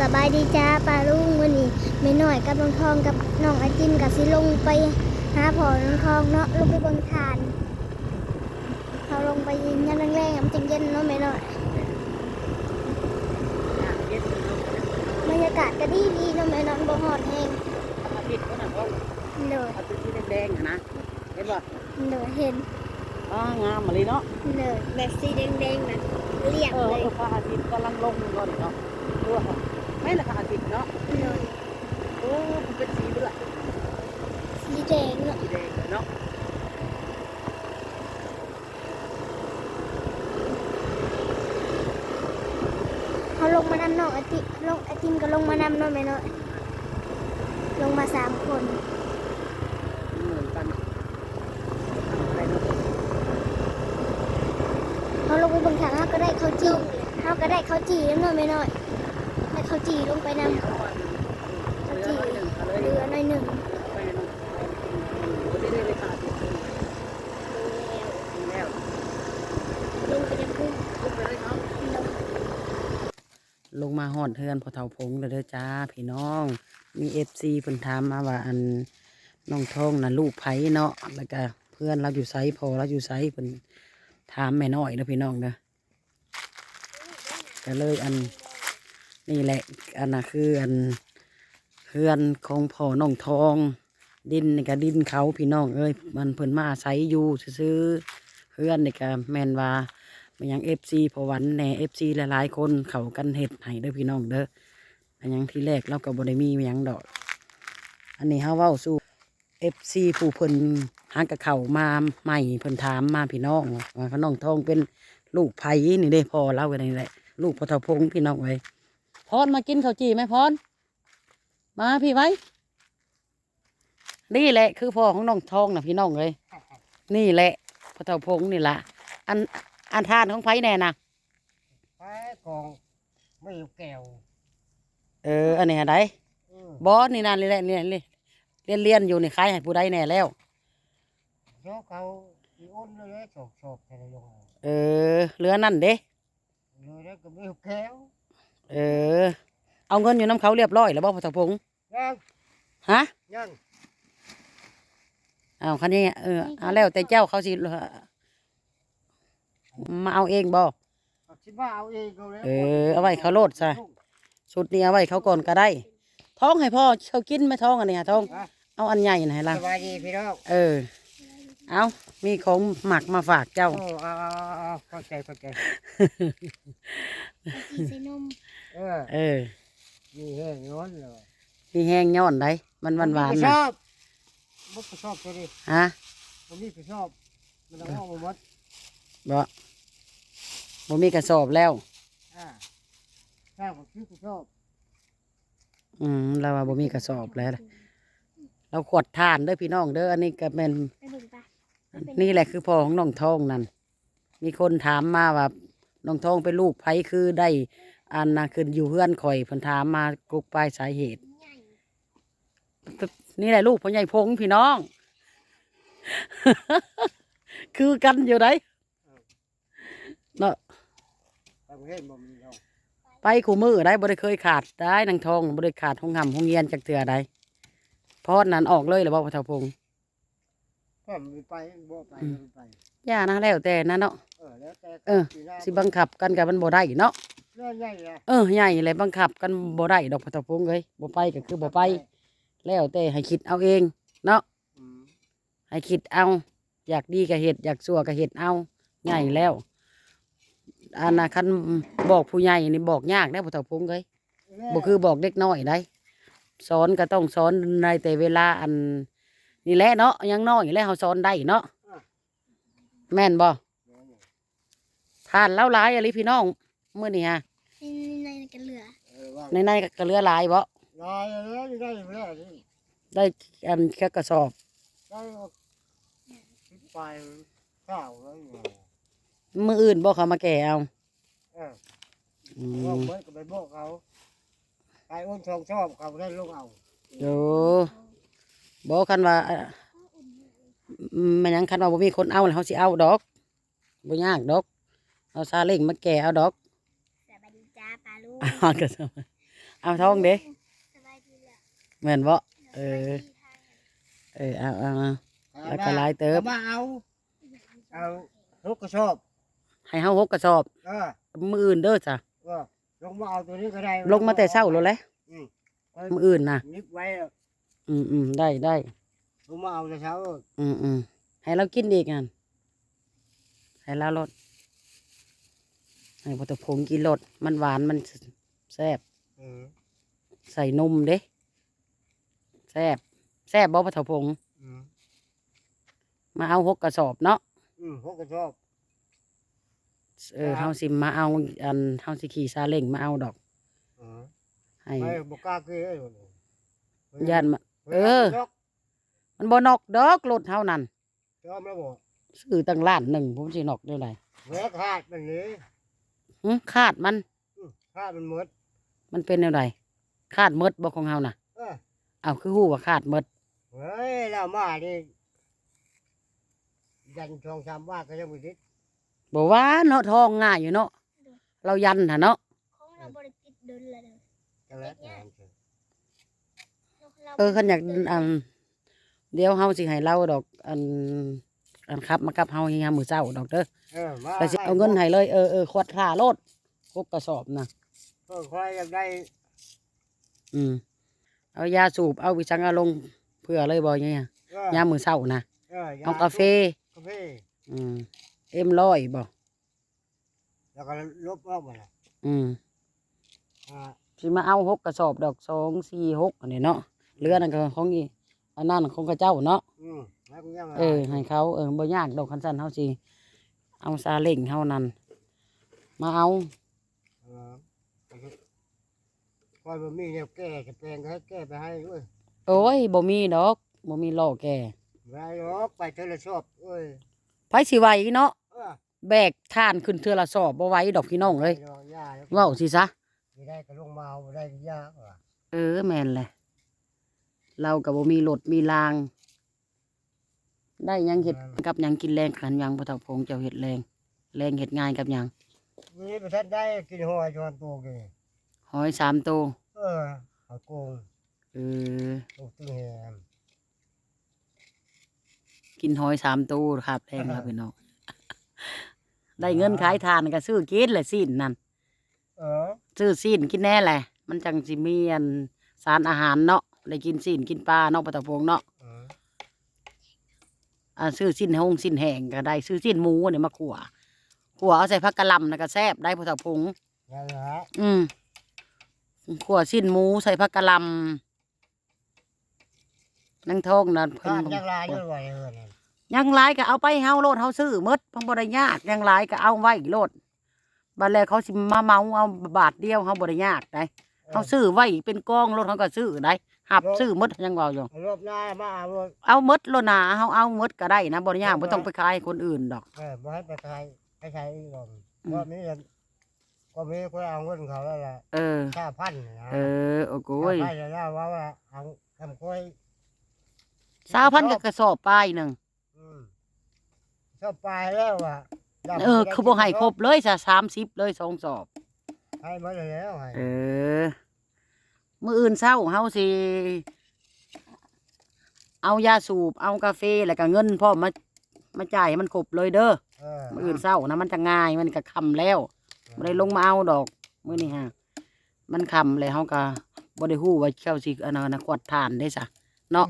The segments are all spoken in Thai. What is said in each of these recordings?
สบายดีจ้าปลาลุงวันนี้ไม่หน่อยกับน้องทองกับน้องไอจินกับสิลงไปหาพ่อน้องทองเนาะลงไปเบนทานเขาลงไปยินยันแรงๆมันจังเย็นเนาะไม่หน่อยบรรยากาศก็ดีดีๆเนาะไม่นอนบ่หอดแห้งอาทิตย์ก็นะพ่อเด้อเอาเป็นสีแดงๆอะนะเห็นป่ะเด้อเห็นอ๋องามมาเลยเนาะเด้อแบบสีแดงๆแบบเรียบเออเลยเออพระอาทิตย์กำลังลงก่อนเนาะดูว่าไม่ละพระอาทิตย์เนาะเด้อโอ้มันเป็นสีเลือดสีแดงเนาะสีแดงเลยเนาะเขาลงมานำน้องไอติลงไอติมก็ลงมานำเนาะไม่หน่อยลงมาสามคนเหมือนกันอะไรเนาะเขาลงไปเบนทางเขาก็ได้ข้าวจีเขาก็ได้ข้าวจีแล้วเนาะไม่น้อย ได้ข้าจีลงไปนำเอาอันเหลือน้าเลยเรือหน่อยหนึ่งลงไปยังพุ่งลงมาหอดเทือนพอเท่าพงเลยเด้อจ้าพี่น้อง มีเอฟซีเพิ่นถามมาว่าอันน้องทองนะลูกไผเนาะแล้วก็เพื่อนเราอยู่ไซพอเราอยู่ไซเพิ่นถามแม่น้อยเด้อพี่น้องเด้อก็เลยอัน นี่แหละ อันน่ะคืออันเพื่อนของพ่อน้องทอง ดินนี่ก็ดินเขาพี่น้องเอ้ยมันเพิ่นมาอาศัยอยู่ซื้อเพื่อนนี่ก็แม่นว่ามันยังเอฟซีพอวันแหน่เอฟซีหลายๆคนเขากันเห็ดให้เด้อพี่น้องเด้ออันยังที่แรกเราก็บ่ได้มีอิหยังดอก อันนี้เฮาเว้าสู่เอฟซีผู้เพิ่นหางกับเขามาใหม่เพิ่นถามมาพี่น้องว่าเขาน้องทองเป็นลูกไผ่นี่เด้พอเล่ากันนี่แหละ ลูกพอทาพงพี่น้องไว้ พรมากินข้าวจีไหมพรมาพี่ไว้ นี่แหละคือพ่อของน้องทองนะพี่น้องเลย นี่แหละพอเทาพงนี่ละอันอันทานของไผแน่นะไอ้กองไม่อยู่แก้วเอออันนี้อะไรอืมบอสนี่นั่นเลยแหละนี่เรียนเรียนอยู่นี่ขายให้ผู้ใดแน่แล้วโยกเขาอีอ้นเลยโฉบโฉบใส่ลงเอาเออเรือนั่นเด้เลยแล้วก็ไม่อยู่แก้ว เออ เอาเงินอยู่น้ำเขาเรียบร้อยแล้วบ่พอตะพงษ์ยังฮะยังเอาคันนี้เออเอาแล้วแต่เจ้าเขาสิมาเอาเองบ่เอาคิดว่าเอาเองก็แล้วเออเอาไว้เขาโลดซะชุดนี้เอาไว้เขาก่อนก็ได้ ท้องให้พ่อเขากินไหม่ท้องอันนี้ฮะท้อง เอาอันใหญ่หน่อยล่ะสบายดีพี่น้องเออ เอามีของหมักมาฝากเจ้าโอ้เอาเอาเอาเอาเข้าใจเข้าใจกินใส่นม เออเออ มีแห้งย้อนเลยมีแห้งย้อนได้มันหวานหวานไม่ๆชนะอบบุกชอบตัวนี้ฮะผมนี่ไปชอบ มันเอาออกมาหมดบ่บ่มีกระสอบแล้วอ่าถ้าผมชื่อไปชอบ อืมเราว่าบ่มีกระสอบแล้วล่ะเราขวดทานเด้อพี่น้องเด้ออันนี้ก็เป็นไปเบิ่งปะนี่แหละคือพ่อของน้องทองนั่นมีคนถามมาว่าน้องทองเป็นลูกไผคือได้ อันน่ะขึ้นอยู่เฮือนข่อยเพิ่นถามมากรุกปลายสาเหตุ นี่แหละลูกพ่อใหญ่พงพี่น้อง คือกันอยู่ไหนเนาะแต่ไม่เห็นบ่มีเราไปขู่มือได้บ่ได้เคยขาดได้นางทองบ่ได้ขาดห้องหำห้องเยียนจากเถื่อใดพอดนั้นออกเลยหรือบ่พระเฒ่าพงก็มีไปบ่ไปบ่ไปย่านะแล้วแต่นะเนาะเออแล้วแต่เออสิบังคับกันกับมันบ่ได้เนาะเรื่อง ใหญ่เลยเออใหญ่เลยบังคับกันบ่ได้ดอกพระเฒ่าพงเอ้ยบ่ไปก็คือบ่ไป แล้วแต่ให้คิดเอาเอง เนาะอืมให้คิดเอา อยากดีก็เฮ็ดอยากชั่วก็เฮ็ดเอาใหญ่แล้วอันน่ะคันบอกผู้ใหญ่นี่บอกยากได้อพระเฒ่าพงเอ้ยบ่คือบอกเด็กน้อยได้สอนก็ต้องสอนในแต่เวลาอัน นี่แหละเนาะยังน้อยแล้วเขาสอนได้เนาะแม่นบ่ทานแล้วหลายอะไรพี่น้องเมื่อนี้ฮะ นี่ในกันเหลือเออว่าในในก็เหลือหลายบ่ลายแล้วได้แล้วนี่ได้อันแค่กระสอบ ได้สิบปลายข้าวแล้วอยู่มืออื่นบ่เขามาแก่เอาเอออืว่ามเมื่อก็ไปบอกเขาไปอ้นชองชอบเขาได้ลงเอาโยบ่คันว่าอะอืมมันหยังคันว่าบ่มีคนเอาแล้วเขาสิเอาดอกบ่ยากดอกเอาซาเล้งมาแก่เอาดอก สบายดีจ้าปลาลูก เอากระสอบเอาท้องเด้สบายดีแหละเหมือนบ่เออ เออเอาเอาเอาแล้วก็หลายเติบ มาเอา เอาลูกกระสอบให้เฮาหกกระสอบ เออมื้ออื่นเด้อจ้ะก็ลงมาเอาตัวนี้ก็ได้ลงมาแต่เช้าแล้วแหละอืมมื้ออื่นน่ะ นิบไว้อืมอืมได้ได้ลงมาเอาแต่เช้าอืมอืมให้เรากินอีกอันให้เราลด ให้พอตะพงกินรสมันหวานมันแซ่บเออใส่นมเด้แซ่บแซ่บบ่พอตะพงอืมมาเอาหกกระสอบเนาะอืมลูกกระสอบเออครับเฮาสิมาเอาอันเฮาสิขี่ซาเล้งมาเอาดอกเออให้ไม่บกล้าคือไอ้คนนี้ย่านมาวลเออยกมันบ่นอกดอกรถเฮานั่นยอมแล้วบอกซื้อตั้งล้านหนึ่งผมสินอกได้ไรแหวกขาดมันนี้ หึคาดมันอืมขาดมันหมดมันเป็นแนวใดคาดหมดบ่ของเฮาน่ะ เออเอาคือฮู้ว่าคาดหมดเฮ้ยแล้วมาดิยันทองสามว่าก็ยังไม่ติดบ่ว่าเนาะทองง่ายอยู่เนาะเรายันหั่นเนาะของเราบริติดเดินเลยเด้อจะแล้วแต่มันเถอะราเออคันอยากบ่ได้ติดอันเดี๋ยวเฮาสิให้เราดอก อัน อันครับมากับเฮายามมื้อเช้าดอกเด้อเออมาแล้วสิเอาเงินให้เลยเออเออขวดค่ารถหกกระสอบน่ะเออคอยอยากได้ อืมเอายาสูบเอาวิชังอารมณ์เพื่อเลยบ่เนี่ยเออยามมื้อเช้านะเออยเอากาแฟกาแฟอืมเอ็มร้อยบ่แล้วก็ลบออกมาละอืมอ่าสิมาเอาหกกระสอบดอกสองสี่หกอันนี้เนาะเรือนั่นก็ของอีอันนั้นของกระเจ้าเนาะอืมแล้วก็ยัง เออให้เขาเออบ่ยากดอกคันสันเฮาสิเอาซาเล้งเฮานั่นมาเอาเออคอยบ่มีเนี่ยแก้จะแปลงให้แก้ไปให้ด้วยโอ้ยบ่มีดอกบ่มีล่อแก่ไว้หรอกไปเธอละชอบเอ้ยไผสิไหวเนาะเออแบกท่านขึ้นเทือละสอบบ่ไหวดอกพี่น้องเอ้ยไปดอกหญ้าแล้วเว้าสิซะไม่ได้ก็ลงมาเอาบ่ได้ก็ยากว่ะเออแม่นแหละเราก็บ่มีรถมีราง ได้หยังเฮ็ดกับหยังกินแรงขันหยังบ่เท่าพงเจ้าเฮ็ดแรงแรงเฮ็ดง่ายกับหยังนี่ประทันได้กินหอยจวนโตเลยหอยสามโตวเออเอาโกงเออโตตึงแหมกินหอยสามตัวครับแพงครับพี่น้องได้เงินขายทานก็ซื้อกินแหละสิ้นนั่นเออซื้อสิ้นกินแน่แหละ มันจังสิมีอันสารอาหารเนาะได้กินสิ้นกินปลาเนาะปลาตะพงเนาะเอออ่าซื้อสิ้นหงสิ้นแห้งก็ได้ซื้อสิ้นหมูเนี่ยมาขัวขัวเอาใส่ผักกะหล่ำนะก็แซ่บได้ปลาตะพงนั่นแหละอืมขัวสิ้นหมูใส่ผักกะหล่ำนั่งทองนะเพิ่ข้านยังลายอยู่ไว้เออนั่นยังหลายก็เอาไปเฮาโลดเฮาซื้อหมดเพังบ่ได้ยากยังหลายก็เอาไว้โลดบัดแล้วเขาสิมาเมาเอาบาทเดียวเฮาบ่ได้ยากได้เฮาซื้อไว้เป็นกองรถเฮาก็ซื้อได้ หับซื้อหมดยังเว้าอยู่ รอบหน้ามาเอารถเอาหมดโลดนะเฮาเอาหมดก็ได้นะบ่ได้ยากบ่ต้องไปขายให้คนอื่นดอก เออบ่ให้ไปขายไปขายอีกหรอกอืม รอบนี้ก็มีคนเอาเงินเขาแล้วล่ะเออค่าพันนะเออโอ้โหยค่าพันแล้วว่าว่าเอาทำค่อยสาวพันกับกระสอบป้ายหนึงอืมชอบไปแล้วว่ะเออเขาบ่ให้ครบเลยซะ30เลยสองสอบให้มาแล้วให้เออ มื้ออื่นเช้าเฮาสิ เอายาสูบ เอากาแฟแล้วก็เงินพร้อมมา มาจ่ายให้มันครบเลยเด้อ เออมื้ออื่นเช้านะมันจะง่ายมันก็ค่ำแล้วบ่ได้ลงมาเอาดอกมื้อนี้ฮะมันค่ำแล้วเฮาก็บ่ได้ฮู้ว่าเข้าสิอันนั้นนะกวดทานได้ซะเนาะ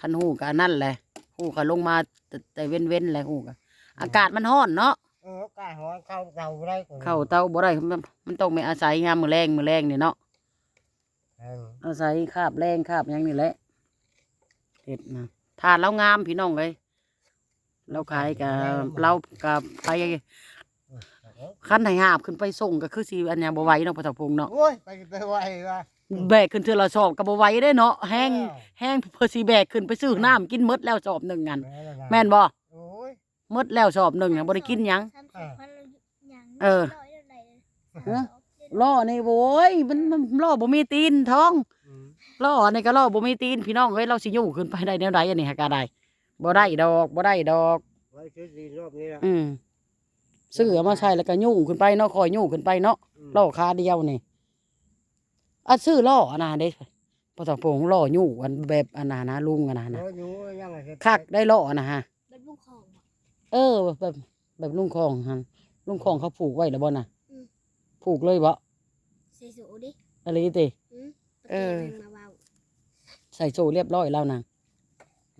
คันฮู้ก็อันนั่นแหละฮู้ก็ลงมาแต่แต่เว้นๆแหละฮู้ก็อากาศมันร้อนเนาะ เออกายหอนเข้าเตาได้ก่อนเข้าเตาบ่ได้มันมันต้องไปอาศัยยามมื้อแรงมื้อแรงนี่เนาะ เอออาศัยคาบแรงคาบหยังนี่แหละเห็ดนะทานแล้วงามพี่น้องเลยเราขายกับเรากับไปขั้นไหหาบขึ้นไปส่งก็คือสีอันเนี้ยบไหว้เนาะพระเจ้าพงษ์เนาะโอ้ยไปไปไหวว่ะแบกขึ้นเทือละสอบกับบไหว้ได้เนาะแห้งแห้งเพอสีแบกขึ้นไปซื้อน้ำกินหมดแล้วสอบหนึ่งอันแม่นบ่โอ้ยหมดแล้วสอบหนึ่งนะบ่ได้กินหยังสามสิบพันเราหยังเออ ร้อยเท่าไหร่เลยฮะล่อนี่โว้ยมันมันล่อบ่มีตีนท้องอืมล่อนี่ก็ล่อบ่มีตีนพี่น้องเอ้ยเราสิอยู่ขึ้นไปได้แนวใดอันนี้หากาได้บ่ได้ดอกบ่ได้ดอกไว้ชุดดีรอบนี้ละอืมซื้อเอามาใช้แล้วก็ยู่ขึ้นไปเนาะคอยยู่ขึ้นไปเนาะอืมล่อขาเดียวนี่อะซื้อล่ออันน่ะเด้พอตอโปงล่ออยู่อันแบบอันน่ะนะลุงอันน่ะเอนะออยู่ยังไงคักได้ล่ออันน่ะฮะเป็นลูกของบ่เออแบบแบบลุงคองหันลุงคองเขาผูกไว้แล้วบ่น่ะอืม ผูกเลยบ่ใส่สูดิอะไรติอืมเออ มาเว้าใส่โซ่เรียบร้อยแล้วนาง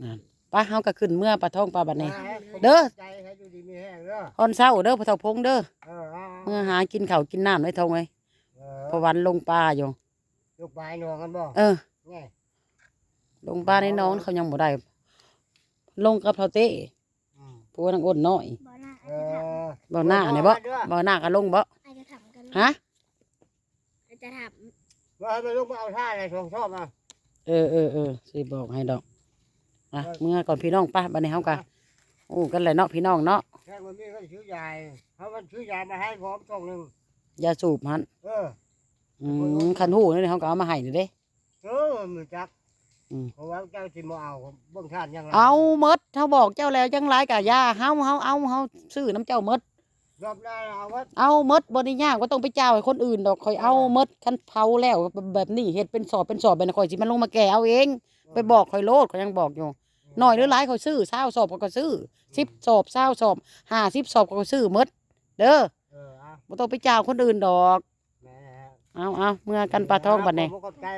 นั่นป้าเฮาก็ขึ้นเมื่อปลาท้องปลาบัดนี้ เด้อ ใจให้ดูดีมีแห้งเด้อตอนเช้าเด้อพ่อเฒ่าพงเด้อเออเอาเมื่อหากินข้าวกินน้ำไว้ทองไว้เอเพอวันลงปลาอยู่ยกปลายนอนกันบ่เออ ไงลงปลาในน้องเขายังบ่ได้ ลงกับเฒ่าเต้อืมผู้นางอ้นน้อย บ่น่าเออาจจะถามอบ่หน้าเนี่ยบ่บ่หน้าก็ลงบ่ ฮะอาจจะถามว่าให้มันลุกมาเอาท่าอะไรชงชอบมาเออเออเออสิบอกให้ดอกอะเมื่อก่อนพี่น้องป้าบัดนี้เฮาก็โอ้กันแหละเนาะพี่น้องเนาะแค่มันมีก็ซื้อยาเขามันซื้อยามาให้พร้อมช่องหนึ่งอย่าสูบหันเอออืมคันหูนี่เฮาก็เอามาให้เด้เออมือจักอืมเพราะว่าเจ้าสิมาเอาเบื้องท่านยังไงเอาหมดเฮาบอกเจ้าแล้วจังหลายกะยาเฮาเฮาเอาเฮาซื้อน้ำเจ้าหมด รอบหน้าเอาวัดเอาหมดบริยากก็ต้องไปเจ้าให้คนอื่นดอกคอยเอาหมดคันเผาแล้วแบบนี้เฮ็ดเป็นสอบเป็นสอบเป็นคอยสิมันลงมาแก่เอาเอง ไปบอกคอยโลดเขายังบอกอยู่หน่อยหรือหลายเขาซื้อเศร้าสอบเขาก็ซื้อสิบสอบเศร้าสอบห้าสิบสอบเขาก็ซื้อหมดเด้อเออเอาบ่ต้องไปเจ้าคนอื่นดอก แหม่เอาเอาเมื่อกันปลาทองบัดนี้ ผมก็ใจ